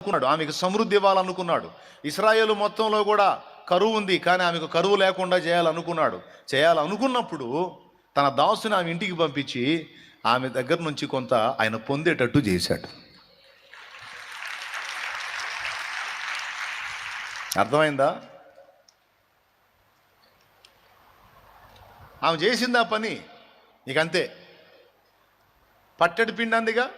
అనుకున్నాడు. ఆమెకు సమృద్ధి ఇవ్వాలనుకున్నాడు. ఇస్రాయేల్ మొత్తంలో కూడా కరువు ఉంది. కానీ ఆమెకు కరువు లేకుండా చేయాలనుకున్నాడు. చేయాలనుకున్నప్పుడు తన దాసుని ఆమె ఇంటికి పంపించి ఆమె దగ్గర నుంచి కొంత ఆయన పొందేటట్టు చేశాడు. అర్థమైందా? ఆమె చేసింది ఆ పని? నీకంతే. పట్టెడు పిండి అందిగా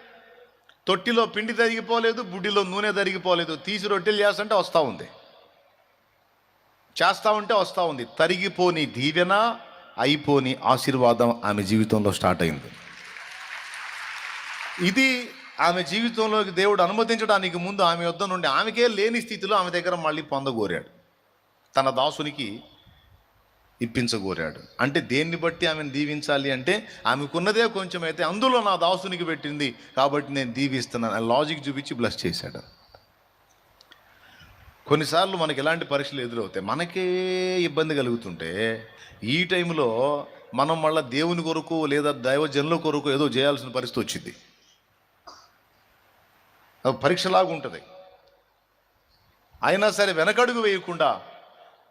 తొట్టిలో పిండి తరిగిపోలేదు బుడ్డిలో నూనె తరిగిపోలేదు. తీసి రొట్టెలు చేస్తుంటే వస్తూ ఉంది. చేస్తూ ఉంటే వస్తూ ఉంది. తరిగిపోని దీవెన అయిపోని ఆశీర్వాదం ఆమె జీవితంలో స్టార్ట్ అయింది. ఇది ఆమె జీవితంలోకి దేవుడు అనుమతించడానికి ముందు ఆమె వద్ద నుండి ఆమెకే లేని స్థితిలో ఆమె దగ్గర మళ్ళీ పొందగోరాడు. తన దాసునికి ఇప్పించగోరాడు. అంటే దేన్ని బట్టి ఆమెను దీవించాలి అంటే ఆమెకున్నదే కొంచెం అయితే అందులో నా దాసునికి పెట్టింది కాబట్టి నేను దీవిస్తున్నాను అని లాజిక్ చూపించి బ్లస్ చేశాడు. కొన్నిసార్లు మనకి ఎలాంటి పరీక్షలు ఎదురవుతాయి? మనకే ఇబ్బంది కలుగుతుంటే ఈ టైంలో మనం మళ్ళీ దేవుని కొరకు లేదా దైవజనుల కొరకు ఏదో చేయాల్సిన పరిస్థితి వచ్చింది. పరీక్షలాగా ఉంటుంది. అయినా సరే వెనకడుగు వేయకుండా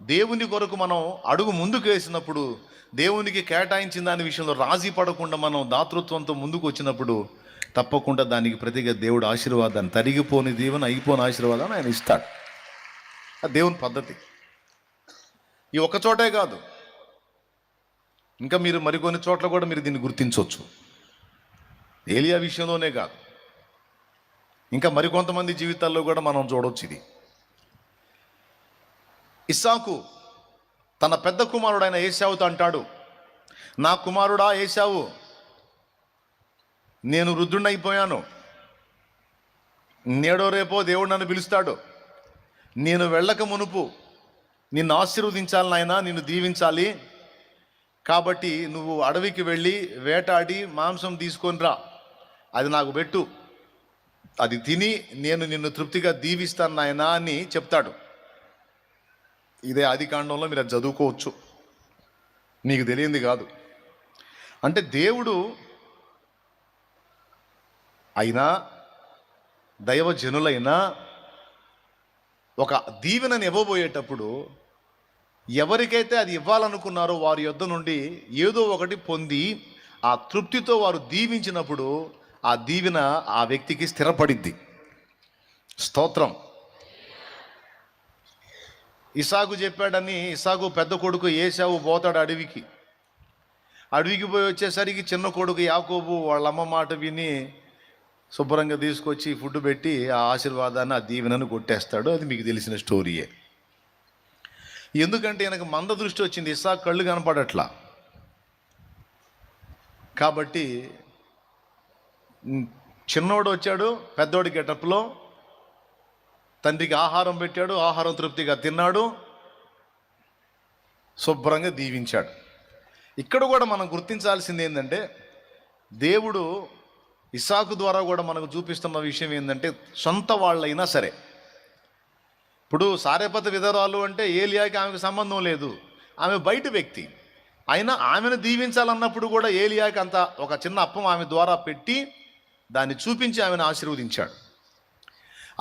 దేవుని కొరకు మనం అడుగు ముందుకు వేసినప్పుడు దేవునికి కేటాయించిన దాని విషయంలో రాజీ పడకుండా మనం దాతృత్వంతో ముందుకు వచ్చినప్పుడు తప్పకుండా దానికి ప్రతిగా దేవుడు ఆశీర్వాదాన్ని తరిగిపోని దీవెన అయిపోని ఆశీర్వాదాన్ని ఆయన ఇస్తాడు. ఆ దేవుని పద్ధతి. ఈ ఒక్క చోటే కాదు. ఇంకా మీరు మరికొన్ని చోట్ల కూడా మీరు దీన్ని గుర్తించవచ్చు. ఏలియా విషయంలోనే కాదు. ఇంకా మరికొంతమంది జీవితాల్లో కూడా మనం చూడవచ్చు ఇది. ఇస్సాకు తన పెద్ద కుమారుడైన ఏసావుతో అంటాడు నా కుమారుడా ఏసావు నేను వృద్ధుడైపోయాను నేడో రేపో దేవుడు నన్ను పిలుస్తాడు. నేను వెళ్ళక మునుపు నిన్ను ఆశీర్వదించాలి నాయనా నిన్ను దీవించాలి. కాబట్టి నువ్వు అడవికి వెళ్ళి వేటాడి మాంసం తీసుకొని రా. అది నాకు పెట్టు. అది తిని నేను నిన్ను తృప్తిగా దీవిస్తాను నాయనా అని చెప్తాడు. ఇదే ఆది కాండంలో మీరు అది చదువుకోవచ్చు. నీకు తెలియంది కాదు. అంటే దేవుడు అయినా దైవజనులైనా ఒక దీవెనని ఇవ్వబోయేటప్పుడు ఎవరికైతే అది ఇవ్వాలనుకున్నారో వారి యొద్ద నుండి ఏదో ఒకటి పొంది ఆ తృప్తితో వారు దీవించినప్పుడు ఆ దీవెన ఆ వ్యక్తికి స్థిరపడిద్ది. స్తోత్రం. ఇసాకు చెప్పాడని ఇసాకు పెద్ద కొడుకు ఏసావు పోతాడు అడవికి. అడవికి పోయి వచ్చేసరికి చిన్న కొడుకు యాకోబు వాళ్ళ అమ్మ మాట విని శుభ్రంగా తీసుకొచ్చి ఫుడ్ పెట్టి ఆ ఆశీర్వాదాన్ని ఆ దీవెనను కొట్టేస్తాడు. అది మీకు తెలిసిన స్టోరీయే. ఎందుకంటే ఈయనకు మంద దృష్టి వచ్చింది. ఇసాకు కళ్ళు కనపడట్లా. కాబట్టి చిన్నోడు వచ్చాడు పెద్దోడి గెటప్లో తండ్రికి ఆహారం పెట్టాడు ఆహారం తృప్తిగా తిన్నాడు శుభ్రంగా దీవించాడు. ఇక్కడ కూడా మనం గుర్తించాల్సింది ఏంటంటే దేవుడు ఇసాకు ద్వారా కూడా మనకు చూపిస్తున్న విషయం ఏంటంటే సొంత వాళ్ళైనా సరే. ఇప్పుడు సారేపత విధరాలు అంటే ఏలియాకి ఆమెకు సంబంధం లేదు. ఆమె బయట వ్యక్తి. అయినా ఆమెను దీవించాలన్నప్పుడు కూడా ఏలియాకి అంత ఒక చిన్న అప్పం ఆమె ద్వారా పెట్టి దాన్ని చూపించి ఆమెను ఆశీర్వదించాడు.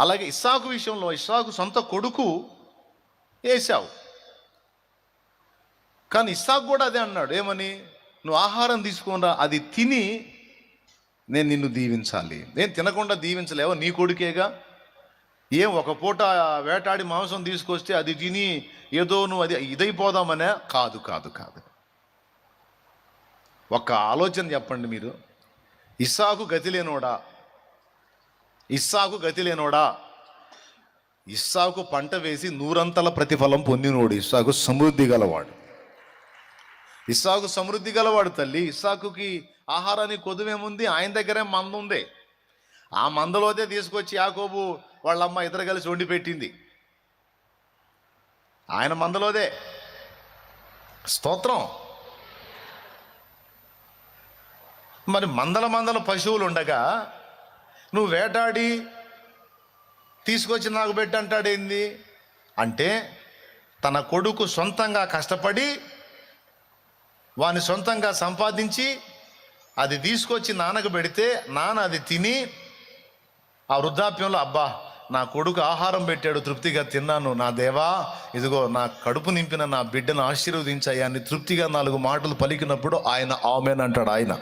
అలాగే ఇస్సాకు విషయంలో ఇస్సాకు సొంత కొడుకు ఏసావు కానీ ఇస్సాకు కూడా అదే అన్నాడు ఏమని? నువ్వు ఆహారం తీసుకున్నా అది తిని నేను నిన్ను దీవించాలి. నేను తినకుండా దీవించలేవో? నీ కొడుకేగా? ఏం ఒక పూట వేటాడి మాంసం తీసుకొస్తే అది తిని ఏదో నువ్వు అది ఇదైపోదామనే? కాదు కాదు కాదు. ఒక్క ఆలోచన చెప్పండి మీరు. ఇస్సాకు గతి లేనోడా? ఇస్సాకు గతి లేనోడా? ఇస్సాకు పంట వేసి నూరంతల ప్రతిఫలం పొందినోడు. ఇస్సాకు సమృద్ధి గలవాడు. ఇస్సాకు సమృద్ధి గలవాడు తల్లి. ఇస్సాకుకి ఆహారానికి కొదువేముంది? ఆయన దగ్గరే మంద ఉంది ఆ మందలోదే తీసుకొచ్చి యాకోబు వాళ్ళమ్మ ఇద్దరు కలిసి వండి పెట్టింది. ఆయన మందలోదే. స్తోత్రం. మరి మందల మందల పశువులు ఉండగా నువ్వు వేటాడి తీసుకొచ్చి నాకు పెట్టి అంటాడేంది అంటే తన కొడుకు సొంతంగా కష్టపడి వాని సొంతంగా సంపాదించి అది తీసుకొచ్చి నాన్నకు పెడితే నాన్న అది తిని ఆ వృద్ధాప్యంలో అబ్బా నా కొడుకు ఆహారం పెట్టాడు తృప్తిగా తిన్నాను నా దేవా ఇదిగో నా కడుపు నింపిన నా బిడ్డను ఆశీర్వదించాయి అని తృప్తిగా నాలుగు మాటలు పలికినప్పుడు ఆయన ఆమెన్ అంటాడు ఆయన.